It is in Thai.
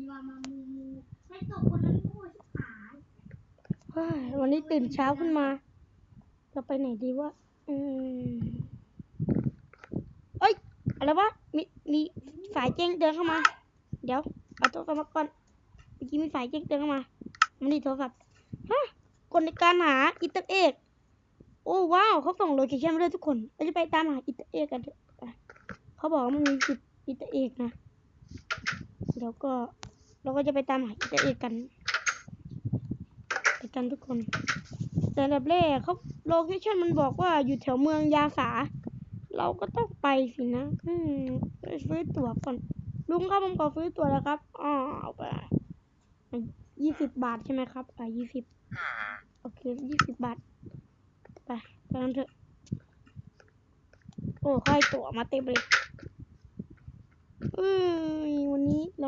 อีมามามูมูให้ตกคนนั้นโง่ชิบหาวันนี้ตื่นเช้าขึ้นมาจะไปไหนดีวะ อืมเอ้ย อะไรวะ มีมีสายแจ้งเตือนเข้ามา เดี๋ยว เอาโทรศัพท์มาก่อน เมื่อกี้มีสายแจ้งเตือนเข้ามา มันนี่โทรศัพท์ ฮะกดในการหาอิตาเอก โอ้ว้าวเขาส่งโลเคชั่นมาด้วยทุกคนเราจะไปตามหาอิตาเอกกันเถอะเขาบอกว่ามันมีจุดอิตาเอกนะเดี๋ยวก็ เราก็จะไปตามหาอิตาเอกกันไปกันทุกคน แต่อันดับแรกเขาโลเคชั่นมันบอกว่าอยู่แถวเมืองยาสา เราก็ต้องไปสินะ อืมไปซื้อตั๋วก่อน ลุงครับผมขอซื้อตั๋วแล้วครับอ๋อเอาไปยี่สิบบาทใช่ไหมครับ อ่ายี่สิบโอเคยี่สิบบาท ไปไปกันเถอะ โอ้ค่อยตั๋วมาเต็มเลยอืม